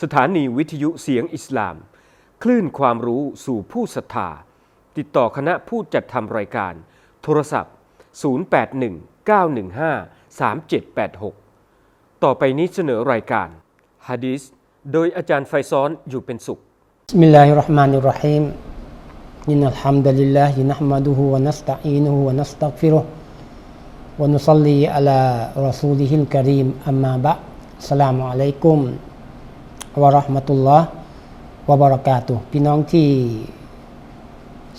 สถานีวิทยุเสียงอิสลาม คลื่นความรู้สู่ผู้ศรัทธา ติดต่อคณะผู้จัดทำรายการ โทรศัพท์ 0819153786 ต่อไปนี้เสนอรายการฮะดีษโดยอาจารย์ไฟซ้อนอยู่เป็นสุข بسم الله الرحمن الرحيم إن الحمد لله نحمده ونستعينه ونستغفره ونصلي على رسوله الكريم أما بعد السلام عليكم วะราะห์มะตุลลอฮ์วะบารากาตุพี่น้องที่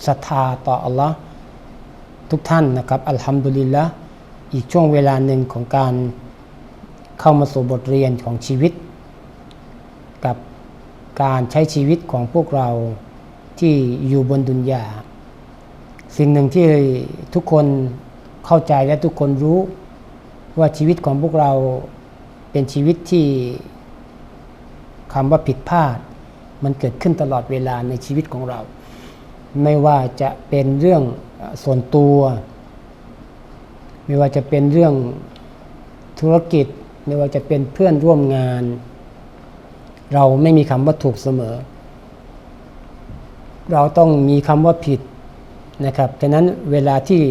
ศรัทธาต่ออัลลอฮ์ทุกท่านนะครับอัลฮัมดุลิลละอีกช่วงเวลาหนึ่งของการเข้ามาสู่บทเรียนของชีวิต กับการใช้ชีวิตของพวกเราที่อยู่บนดุนยาสิ่งหนึ่งที่ทุกคนเข้าใจและทุกคนรู้ว่าชีวิตของพวกเราเป็นชีวิตที่ คำว่าผิดพลาด มันเกิดขึ้นตลอดเวลาในชีวิตของเรา ไม่ว่าจะเป็นเรื่องส่วนตัว ไม่ว่าจะเป็นเรื่องธุรกิจ ไม่ว่าจะเป็นเพื่อนร่วมงาน เราไม่มีคำว่าถูกเสมอ เราต้องมีคำว่าผิดนะครับฉะนั้นเวลาที่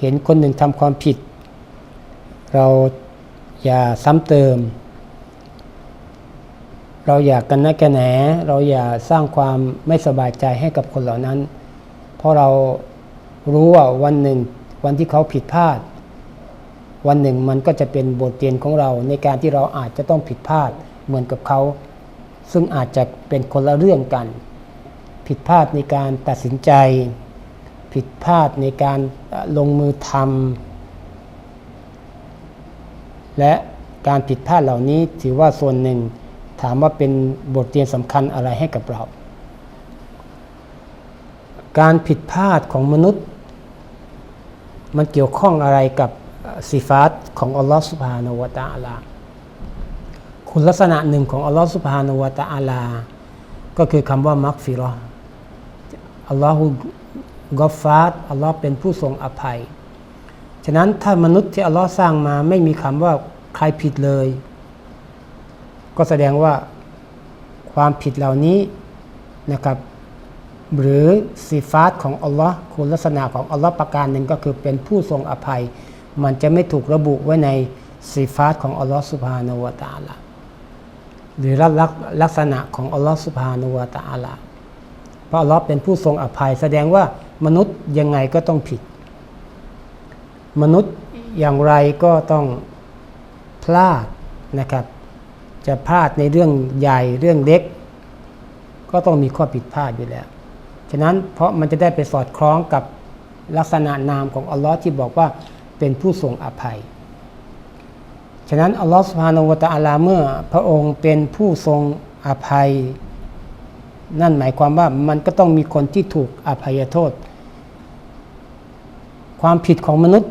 เห็นคนหนึ่งทำความผิด เราอย่าซ้ำเติม เราอย่ากันนะแกแหนเราอย่าสร้างความไม่สบายใจให้กับคนเหล่านั้น เพราะเรารู้ว่าวันหนึ่ง วันที่เขาผิดพลาด วันหนึ่งมันก็จะเป็นบทเรียนของเราในการที่เราอาจจะต้องผิดพลาดเหมือนกับเขา ซึ่งอาจจะเป็นคนละเรื่องกัน ผิดพลาดในการตัดสินใจ ผิดพลาดในการลงมือทำและการผิดพลาดเหล่านี้ถือว่าส่วนหนึ่ง ถามว่าเป็นบทเรียนสำคัญอะไรให้กับเรา การผิดพลาดของมนุษย์ มันเกี่ยวข้องอะไรกับสิฟาตของอัลลอฮฺสุบฮานาวะตะอาลา คุณลักษณะหนึ่งของอัลลอฮฺสุบฮานาวะตะอาลา ก็คือคำว่ามักฟิรออัลลอฮฺกอฟาตอัลลอฮ์เป็นผู้ทรงอภัย ฉะนั้นถ้ามนุษย์ที่อัลลอฮ์สร้างมาไม่มีคำว่าใครผิดเลย ก็แสดงว่าความผิดเหล่านี้นะครับ หรือสิฟาตของอัลลอฮ์คุณลักษณะของอัลลอฮ์ประการหนึ่งก็คือเป็นผู้ทรงอภัย มันจะไม่ถูกระบุไว้ในสิฟาตของอัลลอฮ์สุบฮานาวะตะอาลาหรือลักษณะของอัลลอฮ์สุบฮานวตาอัลาเพราะอัลลอฮ์เป็นผู้ทรงอภัย แสดงว่ามนุษย์ยังไงก็ต้องผิด มนุษย์อย่างไรก็ต้องพลาดนะครับ จะพลาดในเรื่องใหญ่เรื่องเล็ก ก็ต้องมีข้อผิดพลาดอยู่แล้ว ฉะนั้นเพราะมันจะได้ไปสอดคล้องกับลักษณะนามของอัลลอฮ์ที่บอกว่าเป็นผู้ทรงอภัย ฉะนั้นอัลลอฮฺสุบฮานวะตะอาลาเมื่อพระองค์เป็นผู้ทรงอภัย นั่นหมายความว่ามันก็ต้องมีคนที่ถูกอภัยโทษ ความผิดของมนุษย์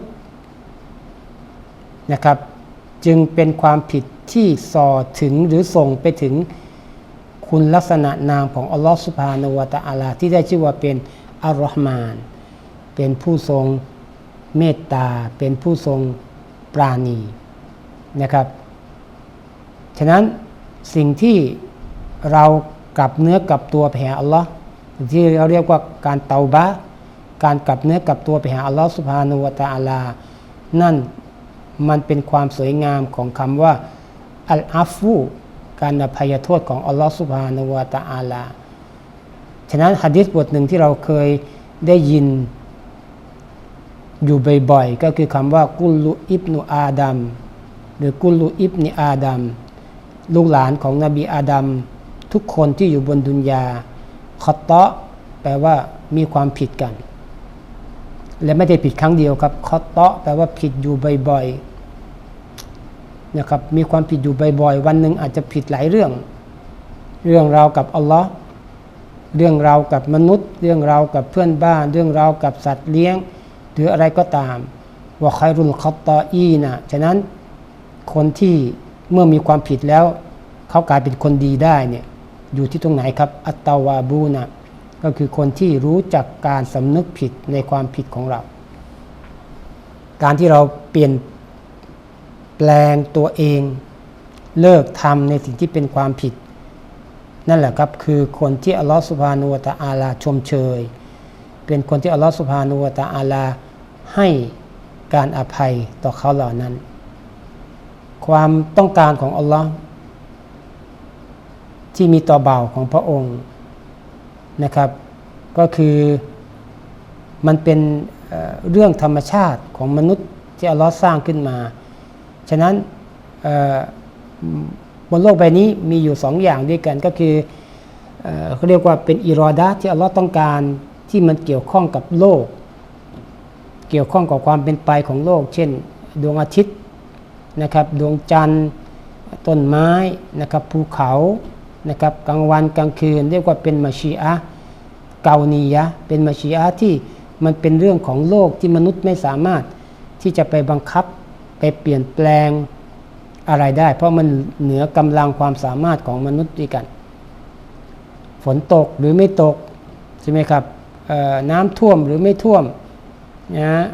นะครับ จึงเป็นความผิดที่ส่อถึงหรือส่งไปถึงคุณลักษณะนามของอัลลอฮฺสุบฮานวะตะอาลา ที่ได้ชื่อว่าเป็นอัลลอฮ์มาน เป็นผู้ทรงเมตตา เป็นผู้ทรงปราณีนะครับ ฉะนั้นสิ่งที่เรากลับเนื้อกลับตัวไปหาอัลลอฮ์ที่เราเรียกว่าการเตาบะการกลับเนื้อกลับตัวไปหาอัลลอฮ์สุภาโนวะตาอาลา นั่น มันเป็นความสวยงามของคำว่าอัลอาฟูการอภัยโทษของอัลลอฮ์สุภานวะตาอาลา ฉะนั้นฮะดิษบทหนึ่งที่เราเคยได้ยินอยู่บ่อยๆ ก็คือคำว่ากุลุอิบนุอาดัมหรือกุลูอิบนิอาดัมลูกหลานของนบีอาดัมทุกคนที่อยู่บนดุนยาคอตเตาะแปลว่ามีความผิดกัน และไม่ได้ผิดครั้งเดียวครับคอตเตาะแปลว่าผิดอยู่บ่อยๆ นะครับมีความผิดอยู่บ่อยๆ วันหนึ่งอาจจะผิดหลายเรื่อง เรื่องราวกับอัลลอฮ์เรื่องราวกับมนุษย์ เรื่องราวกับเพื่อนบ้าน เรื่องราวกับสัตว์เลี้ยง หรืออะไรก็ตามว่าใครรุลคอตตออีนะฉะนั้นคนที่เมื่อมีความผิดแล้ว เขากลายเป็นคนดีได้เนี่ยอยู่ที่ตรงไหนครับ อัตตาวาบูนะก็คือคนที่รู้จักการสำนึกผิดในความผิดของเรา การที่เราเปลี่ยน แปลงตัวเอง เลิกทำในสิ่งที่เป็นความผิด นั่นแหละครับคือคนที่อัลลอฮฺสุบานุวะตะอาลาชมเชย เป็นคนที่อัลลอฮฺสุบานุวะตะอาลาให้การอภัยต่อเขาเหล่านั้น ความต้องการของอัลลอฮ์ที่มีต่อเบาของพระองค์นะครับ ก็คือมันเป็นเอ่อเรื่องธรรมชาติของมนุษย์ที่อัลลอฮ์สร้างขึ้นมา ฉะนั้นบนโลกใบนี้มีอยู่สองอย่างด้วยกันก็คือเอเขาเรียกว่าเป็นอิรอดาที่อัลลอฮ์ต้องการที่มันเกี่ยวข้องกับโลก เกี่ยวข้องกับความเป็นไปของโลก เช่น ดวงอาทิตย์นะครับดวงจันทร์ต้นไม้นะครับภูเขานะครับกลางวันกลางคืน เรียกว่าเป็นมาชีอะเกานียะเป็นมาชีอะที่มันเป็นเรื่องของโลกที่มนุษย์ไม่สามารถที่จะไปบังคับ ไปเปลี่ยนแปลงอะไรได้ เพราะมันเหนือกำลังความสามารถของมนุษย์ด้วยกัน ฝนตกหรือไม่ตก ใช่ไหมครับน้ำท่วมหรือไม่ท่วมนะ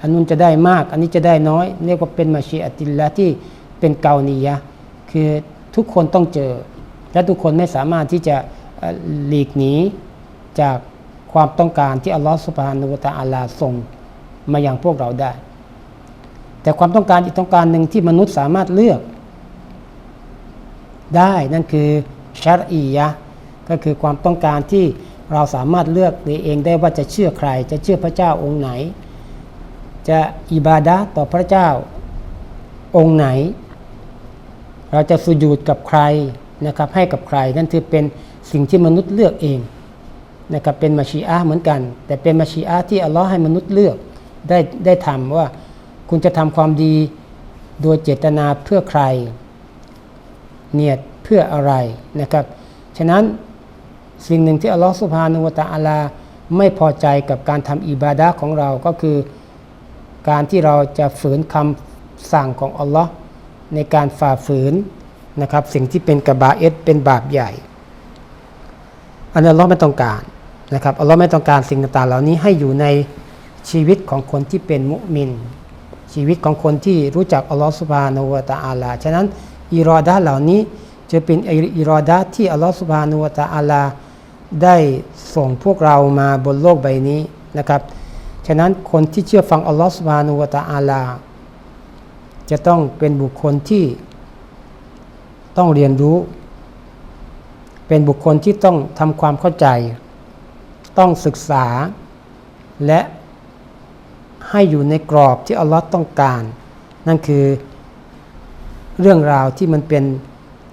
อันนู้นจะได้มาก อันนี้จะได้น้อย เรียกว่าเป็นมาชีอติละที่เป็นเกานียะห์คือทุกคนต้องเจอ และทุกคนไม่สามารถที่จะหลีกหนีจากความต้องการที่อัลลอฮฺสุบฮานุวะตะอาลาส่งมาอย่างพวกเราได้ แต่ความต้องการอีกต้องการหนึ่งที่มนุษย์สามารถเลือก ได้นั่นคือชารอียะก็คือความต้องการที่เราสามารถเลือกตัวเองได้ว่าจะเชื่อใคร จะเชื่อพระเจ้าองค์ไหน จะอิบาดะต่อพระเจ้าองค์ไหน เราจะสุญูดกับใครนะครับให้กับใคร นั่นคือเป็นสิ่งที่มนุษย์เลือกเองนะครับเป็นมาชีอะห์เหมือนกัน แต่เป็นมาชีอะห์ที่อัลลอฮ์ให้มนุษย์เลือกได้ได้ทำว่า คุณจะทำความดีโดยเจตนาเพื่อใคร เนียดเพื่ออะไรนะครับ ฉะนั้นสิ่งหนึ่งที่อัลลอฮฺสุบฮานุวะตะอาลาไม่พอใจกับการทำอิบาดะของเราก็คือการที่เราจะฝืนคำสั่งของอัลลอฮ์ในการฝ่าฝืนนะครับ สิ่งที่เป็นกะบาเอตเป็นบาปใหญ่ อันนี้อัลลอฮ์ไม่ต้องการนะครับอัลลอฮ์ไม่ต้องการสิ่งต่างๆเหล่านี้ให้อยู่ในชีวิตของคนที่เป็นมุมิน ชีวิตของคนที่รู้จักอัลลอฮ์สุบฮานูวะตะอาลา ฉะนั้นอิรอดะห์เหล่านี้จะเป็นอิรอดะห์ที่อัลลอฮ์สุบฮานูวะตะอาลา ได้ส่งพวกเรามาบนโลกใบนี้นะครับ ฉะนั้นคนที่เชื่อฟังอัลลอฮ์สุบฮานูวะตะอาลา จะต้องเป็นบุคคลที่ต้องเรียนรู้ เป็นบุคคลที่ต้องทำความเข้าใจ ต้องศึกษาและ ให้อยู่ในกรอบที่อัลลอฮ์ต้องการ นั่นคือเรื่องราวที่มันเป็น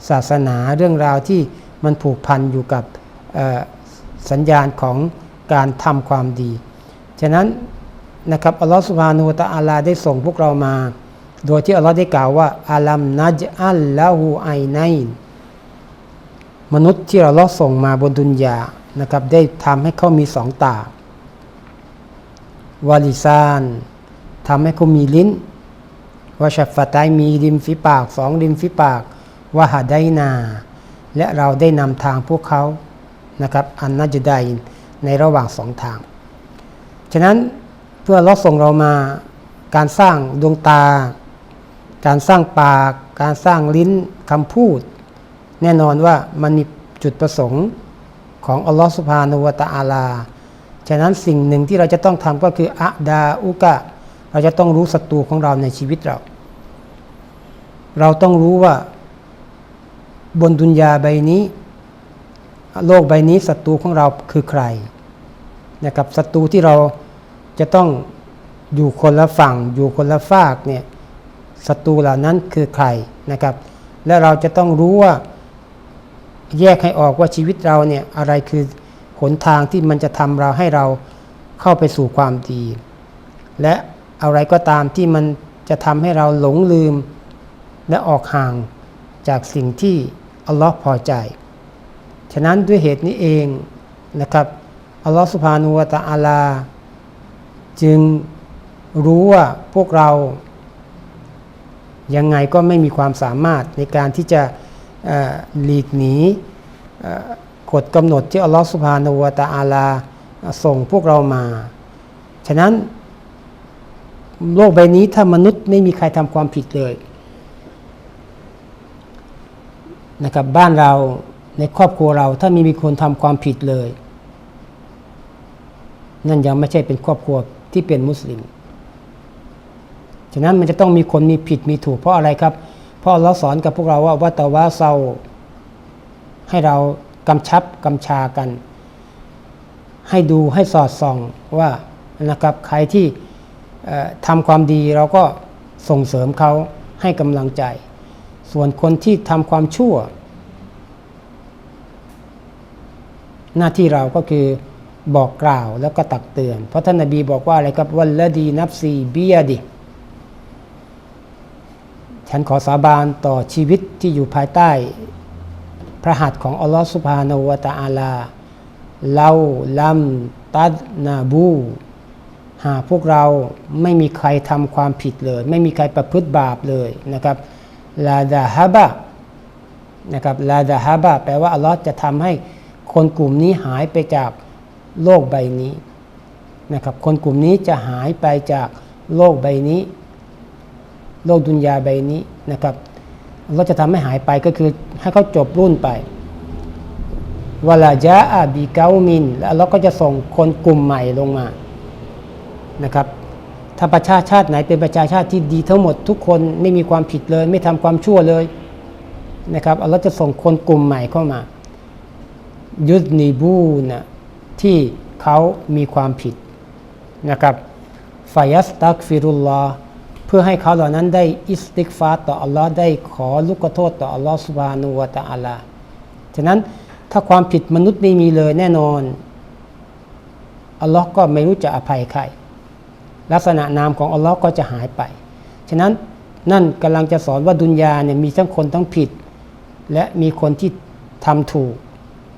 ศาสนาเรื่องราวที่มันผูกพันอยู่กับสัญญาณของการทำความดี ฉะนั้นนะครับอัลลอฮ์สุบฮานูตะอาลาได้ส่งพวกเรามา โดยที่อัลลอฮ์ได้กล่าวว่าอาลัมนัจอัลละหูไอไนมนุษย์ที่เราลอส่งมาบนดุนยานะครับได้ทำให้เขามีสองตา วาลิซานทำให้เขามีลิ้นวาชัฟฟะไตายมีริมฝีปากสองริมฝีปากวาหาไดนา และเราได้นำทางพวกเขานะครับอันนัจไดน์ในระหว่างสองทาง ฉะนั้นเพื่อลอส่งเรามาการสร้างดวงตา การสร้างปาก การสร้างลิ้นคำพูด แน่นอนว่ามันมีจุดประสงค์ของอัลลอฮฺสุบฮานุวะตะอาลา ฉะนั้นสิ่งหนึ่งที่เราจะต้องทำก็คืออะดาอุกะ เราจะต้องรู้ศัตรูของเราในชีวิตเรา เราต้องรู้ว่าบนดุนยาใบนี้ โลกใบนี้ศัตรูของเราคือใครนะครับศัตรูที่เราจะต้องอยู่คนละฝั่ง อยู่คนละฝากเนี่ยศัตรูเหล่านั้นคือใครนะครับ และเราจะต้องรู้ว่าแยกให้ออกว่าชีวิตเราเนี่ยอะไรคือ หนทางที่มันจะทำเราให้เราเข้าไปสู่ความดี และอะไรก็ตามที่มันจะทำให้เราหลงลืม และออกห่างจากสิ่งที่อัลลอฮ์พอใจ ฉะนั้นด้วยเหตุนี้เองนะครับอัลลอฮ์สุภานุวะตะอาลา จึงรู้ว่าพวกเรายังไงก็ไม่มีความสามารถในการที่จะหลีกหนี กฎกำหนดที่อัลลอฮฺสุบฮานูวตะอาลาส่งพวกเรามา ฉะนั้น โลกใบนี้ถ้ามนุษย์ไม่มีใครทำความผิดเลยนะครับบ้านเราในครอบครัวเราถ้ามีมีคนทำความผิดเลย นั่นยังไม่ใช่เป็นครอบครัวที่เป็นมุสลิม ฉะนั้นมันจะต้องมีคนมีผิดมีถูกเพราะอะไรครับ เพราะเราสอนกับพวกเราว่าวัตวาเซาให้เรา กำชับกำชากัน ให้ดูให้สอดส่องว่านะครับใครที่ทำความดีเราก็ส่งเสริมเขาให้กำลังใจ ส่วนคนที่ทำความชั่ว หน้าที่เราก็คือบอกกล่าวแล้วก็ตักเตือน เพราะท่านนบีบอกว่าอะไรครับวันละดีนับซีเบียดิ ฉันขอสาบานต่อชีวิตที่อยู่ภายใต้ พระหัตถ์ของอัลลอฮฺสุบฮานาวตะอาลาเราลัมตัดนาบู หากพวกเราไม่มีใครทำความผิดเลย ไม่มีใครประพฤติบาปเลยนะครับลาดาฮาบะนะครับลาดาฮาบะแปลว่าอัลลอฮ์จะทำให้คนกลุ่มนี้หายไปจากโลกใบนี้นะครับคนกลุ่มนี้จะหายไปจากโลกใบนี้ โลกดุนยาใบนี้นะครับ เราจะทำให้หายไปก็คือให้เขาจบรุ่นไปวลาจาอาบีเกามิน แล้วเราก็จะส่งคนกลุ่มใหม่ลงมานะครับถ้าประชาชาติไหนเป็นประชาชาติที่ดีทั้งหมดทุกคนไม่มีความผิดเลย ไม่ทำความชั่วเลยนะครับเราจะส่งคนกลุ่มใหม่เข้ามา ยุดนีบูนะที่เขามีความผิดนะครับฟายัสตักฟิรุลลอฮ์ เพื่อให้เขาเหล่านั้นได้อิสติกฟาต่ออัลลอฮ์ได้ขอลูกโทษต่ออัลลอฮ์สุบานุวะตะอาลาฉะนั้นถ้าความผิดมนุษย์ไม่มีเลยแน่นอนอัลลอฮ์ก็ไม่รู้จะอภัยใครลักษณะนามของอัลลอฮ์ก็จะหายไป ฉะนั้นนั่นกำลังจะสอนว่าดุนยาเนี่ยมีทั้งคนทั้งผิด และมีคนที่ทำถูก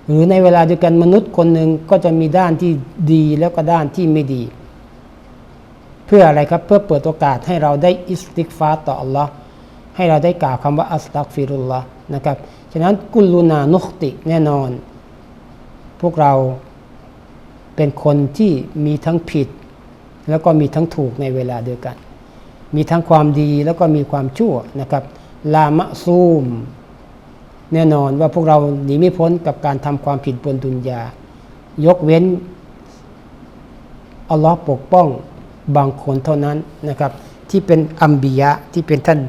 หรือในเวลาเดียวกันมนุษย์คนหนึ่งก็จะมีด้านที่ดีแล้วก็ด้านที่ไม่ดี เพื่ออะไรครับเพื่อเปิดโอกาสให้เราได้อิสติกฟาต่ออัลลอฮ์ให้เราได้กล่าวคำว่าอัสตักฟิรุลลอฮ์นะครับฉะนั้นกุลูนานุขติแน่นอน พวกเราเป็นคนที่มีทั้งผิด แล้วก็มีทั้งถูกในเวลาเดียวกัน มีทั้งความดีแล้วก็มีความชั่วนะครับลามะซูม แน่นอนว่าพวกเราหนีไม่พ้นกับการทำความผิดบนดุนยา ยกเว้นอัลลอฮ์ปกป้อง บางคนเท่านั้นนะครับ ที่เป็นอัมบียะที่เป็นท่าน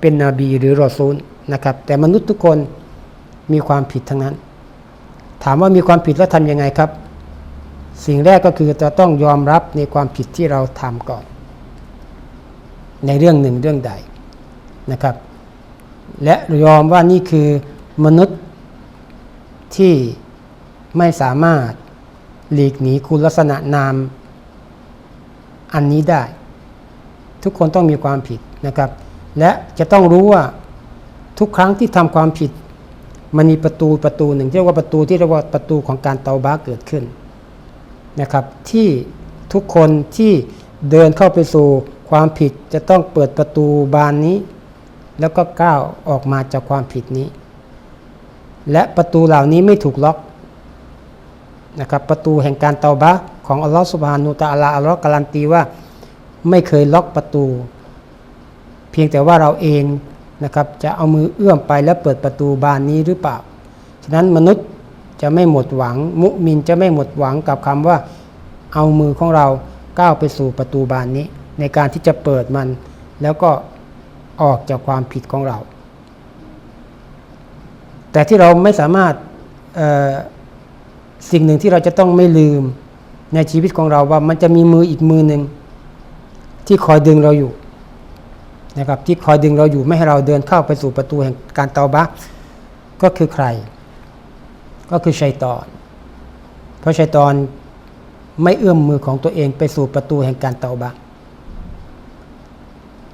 เป็นนบีหรือรอซูลนะครับ แต่มนุษย์ทุกคนมีความผิดทั้งนั้น ถามว่ามีความผิดแล้วทำยังไงครับ สิ่งแรกก็คือจะต้องยอมรับในความผิดที่เราทำก่อน ในเรื่องหนึ่งเรื่องใดนะครับ และยอมว่านี่คือมนุษย์ที่ไม่สามารถหลีกหนีคุณลักษณะนาม อันนี้ได้ ทุกคนต้องมีความผิดนะครับ และจะต้องรู้ว่าทุกครั้งที่ทำความผิด มันมีประตูประตูหนึ่งที่เรียกว่าประตูที่เรียกว่าประตูของการเตาบ้าเกิดขึ้นนะครับ ที่ทุกคนที่เดินเข้าไปสู่ความผิดจะต้องเปิดประตูบานนี้ แล้วก็ก้าวออกมาจากความผิดนี้ และประตูเหล่านี้ไม่ถูกล็อกนะครับประตูแห่งการเตาบะ ของอัลลอฮฺสุบฮานุตะอาลาอัลลอฮ์การันตีว่าไม่เคยล็อกประตู เพียงแต่ว่าเราเองนะครับจะเอามือเอื้อมไปแล้วเปิดประตูบานนี้หรือเปล่า ฉะนั้นมนุษย์จะไม่หมดหวัง มุมินจะไม่หมดหวังกับคำว่าเอามือของเราก้าวไปสู่ประตูบานนี้ ในการที่จะเปิดมัน แล้วก็ออกจากความผิดของเรา แต่ที่เราไม่สามารถสิ่งหนึ่งที่เราจะต้องไม่ลืม ในชีวิตของเราว่ามันจะมีมืออีกมือหนึ่งที่คอยดึงเราอยู่นะครับที่คอยดึงเราอยู่ไม่ให้เราเดินเข้าไปสู่ประตูแห่งการเตาบะก็คือใคร ก็คือชัยตอน เพราะชัยตอนไม่เอื้อมมือของตัวเองไปสู่ประตูแห่งการเตาบะ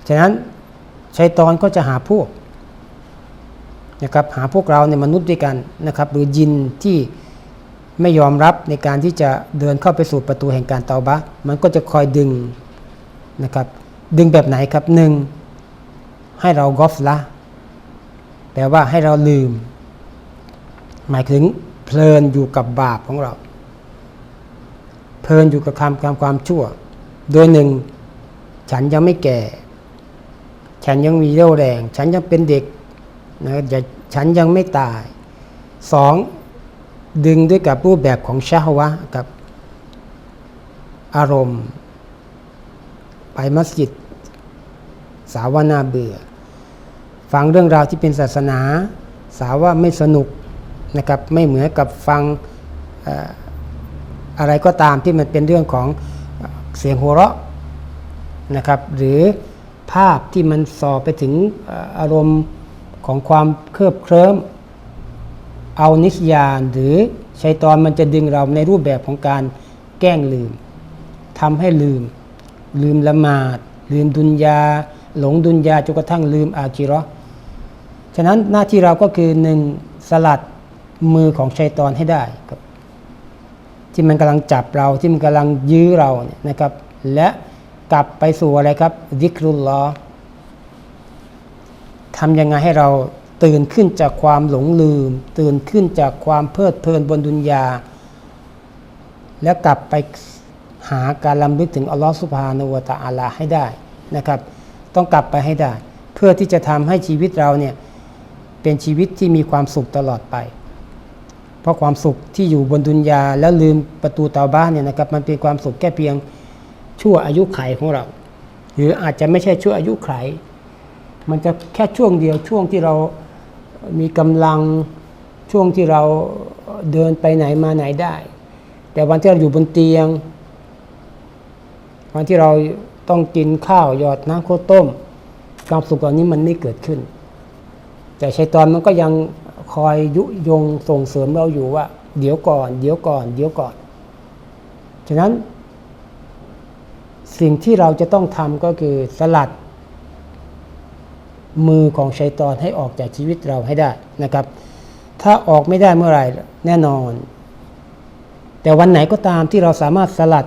ฉะนั้นชัยตอนก็จะหาพวกนะครับหาพวกเราในมนุษย์ด้วยกันนะครับ หรือยินที่ ไม่ยอมรับในการที่จะเดินเข้าไปสู่ประตูแห่งการเตาบะมันก็จะคอยดึงนะครับ ดึงแบบไหนครับหนึ่งให้เรากอฟละแปลว่าให้เราลืม หมายถึงเพลินอยู่กับบาปของเรา เพลินอยู่กับคำความความชั่ว โดยหนึ่ง ฉันยังไม่แก่ ฉันยังมีเรี่ยวแรง ฉันยังเป็นเด็กนะฉันยังไม่ตายสอง ดึงด้วยกับรูปแบบของชาวะกับอารมณ์ ไปมัสยิด สาวนาเบื่อ ฟังเรื่องราวที่เป็นศาสนา สาวว่าไม่สนุกนะครับไม่เหมือนกับฟังอะไรก็ตามที่มันเป็นเรื่องของเสียงหัวเราะนะครับ หรือภาพที่มันส่อไปถึงอารมณ์ของความเคลิบเคลิ้ม เอานิสยานหรือชัยตอนมันจะดึงเราในรูปแบบของการแกล้งลืมทำให้ลืม ลืมละหมาด ลืมดุนยา หลงดุนยาจนกระทั่งลืมอาคิเราะฉะนั้นหน้าที่เราก็คือหนึ่งสลัดมือของชัยตอนให้ได้ครับที่มันกำลังจับเราที่มันกำลังยื้อเราเนี่ยนะครับ และกลับไปสู่อะไรครับดิกรุลลอทำยังไงให้เรา ตื่นขึ้นจากความหลงลืม ตื่นขึ้นจากความเพลิดเพลินบนดุนยา แล้วกลับไปหาการลำลึกถึงอัลลอฮฺสุบฮานวตะอาลาให้ได้นะครับ ต้องกลับไปให้ได้ เพื่อที่จะทำให้ชีวิตเราเนี่ยเป็นชีวิตที่มีความสุขตลอดไป เพราะความสุขที่อยู่บนดุนยาแล้วลืมประตูเตาบ้านเนี่ยนะครับมันเป็นความสุขแค่เพียงชั่วอายุไขของเรา หรืออาจจะไม่ใช่ชั่วอายุไขมันจะแค่ช่วงเดียวช่วงที่เรา มีกำลังช่วงที่เราเดินไปไหนมาไหนได้ แต่วันที่เราอยู่บนเตียง วันที่เราต้องกินข้าวหยอดน้ำข้าวต้มความสุขเหล่านี้มันไม่เกิดขึ้น แต่ชัยตอนมันก็ยังคอยยุยงส่งเสริมเราอยู่ว่า เดี๋ยวก่อน เดี๋ยวก่อน เดี๋ยวก่อน ฉะนั้น สิ่งที่เราจะต้องทำก็คือสลัด มือของชัยตอนให้ออกจากชีวิตเราให้ได้นะครับ ถ้าออกไม่ได้เมื่อไหร่แน่นอน แต่วันไหนก็ตามที่เราสามารถสลัด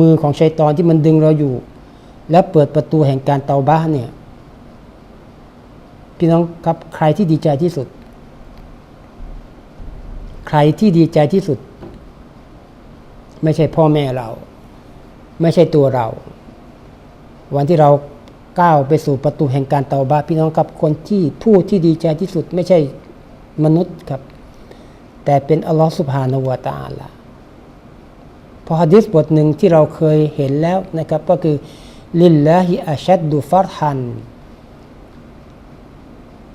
มือของชัยตอนที่มันดึงเราอยู่ และเปิดประตูแห่งการเตาบ้าเนี่ยพี่น้องครับใครที่ดีใจที่สุด ใครที่ดีใจที่สุด ไม่ใช่พ่อแม่เรา ไม่ใช่ตัวเรา วันที่เรา ก้าวไปสู่ประตูแห่งการเตาบาพี่น้องครับคนที่ผู้ที่ดีใจที่สุดไม่ใช่มนุษย์ครับ แต่เป็นอัลลอฮฺสุบฮานาวะตาลาพอฮะดิษบทหนึ่งที่เราเคยเห็นแล้วนะครับก็คือลิลลาฮิอาชัดดูฟัรฮัน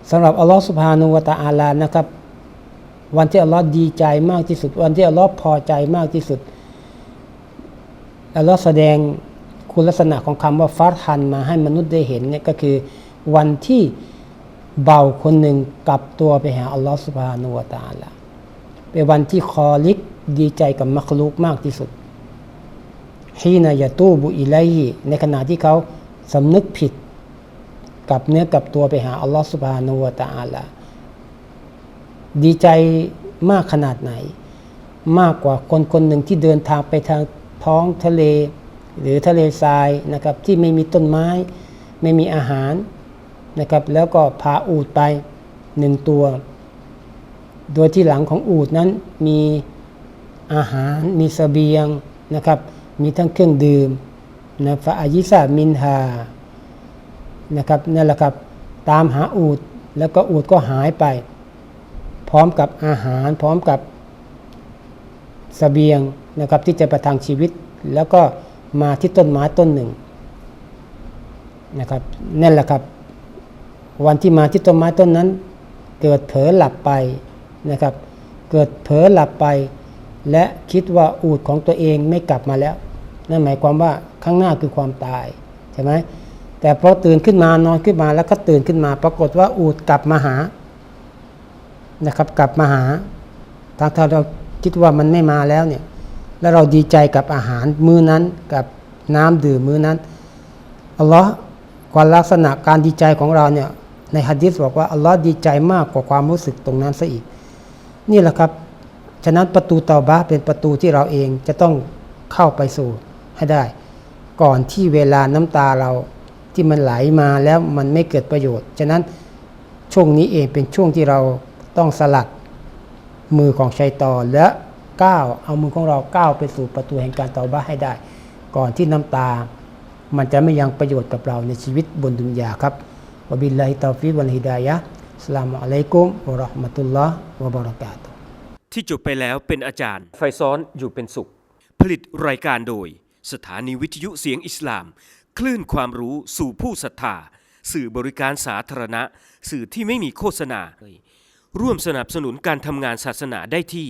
สำหรับอัลลอฮฺสุบฮานาวะตะอาลานะครับ วันที่อัลลอฮ์ดีใจมากที่สุด วันที่อัลลอฮ์พอใจมากที่สุดอัลลอฮ์แสดง คุณลักษณะของคำว่าฟาร์ฮันมาให้มนุษย์ได้เห็นเนี่ยก็คือวันที่เบาคนหนึ่งกลับตัวไปหาอัลลอฮ์สุบฮานุวะตาละเป็นวันที่คอลิกดีใจกับมักลุกมากที่สุดฮีนายาตูบุอิไลฮีในขณะที่เขาสำนึกผิดกลับเนื้อกลับตัวไปหาอัลลอฮ์สุบฮานุวะตาละดีใจมากขนาดไหน มากกว่าคนคนหนึ่งที่เดินทางไปทางท้องทะเล หรือทะเลทรายนะครับที่ไม่มีต้นไม้ ไม่มีอาหารนะครับแล้วก็พาอูดไปหนึ่งตัว โดยที่หลังของอูดนั้นมีอาหารมีสเสบียงนะครับมีทั้งเครื่องดื่มนะฟาอายิซามินฮานะครับนั่นแหละครับตามหาอูดแล้วก็อูดก็หายไป พร้อมกับอาหารพร้อมกับสเสบียงนะครับที่จะประทังชีวิตแล้วก็ มาที่ต้นไม้ต้นหนึ่งนะครับนั่นแหละครับ วันที่มาที่ต้นไม้ต้นนั้น เกิดเผลอหลับไปนะครับ เกิดเผลอหลับไป และคิดว่าอูดของตัวเองไม่กลับมาแล้ว นั่นหมายความว่าข้างหน้าคือความตายใช่ไหมแต่พอตื่นขึ้นมานอนขึ้นมาแล้วก็ตื่นขึ้นมา ปรากฏว่าอูดกลับมาหานะครับ กลับมาหาทางเราคิดว่ามันไม่มาแล้วเนี่ย แล้วเราดีใจกับอาหารมื้อนั้นกับน้ำดื่มมื้อนั้นอัลลอฮ์ความลักษณะการดีใจของเราเนี่ยในฮะดิษบอกว่าอัลลอฮ์ดีใจมากกว่าความรู้สึกตรงนั้นซะอีก นี่แหละครับ ฉะนั้นประตูเตาบะเป็นประตูที่เราเองจะต้องเข้าไปสู่ให้ได้ ก่อนที่เวลาน้ำตาเราที่มันไหลมาแล้วมันไม่เกิดประโยชน์ ฉะนั้นช่วงนี้เองเป็นช่วงที่เราต้องสลัดมือของชัยตอนและ ก้าวเอามือของเราก้าวไปสู่ประตูแห่งการเตาบะให้ได้ ก่อนที่น้ำตา มันจะไม่ยังประโยชน์กับเราในชีวิตบนดุนยาครับวะบิลลาฮิตาฟิกวัลฮิดายะฮ์อัสสลามุอะลัยกุมวะเราะห์มะตุลลอฮ์วะบะเราะกาตุฮ์ที่จบไปแล้วเป็นอาจารย์ ไฟซ้อนอยู่เป็นสุข ผลิตรายการโดย สถานีวิทยุเสียงอิสลาม คลื่นความรู้สู่ผู้ศรัทธา สื่อบริการสาธารณะ สื่อที่ไม่มีโฆษณา ร่วมสนับสนุนการทำงานศาสนาได้ที่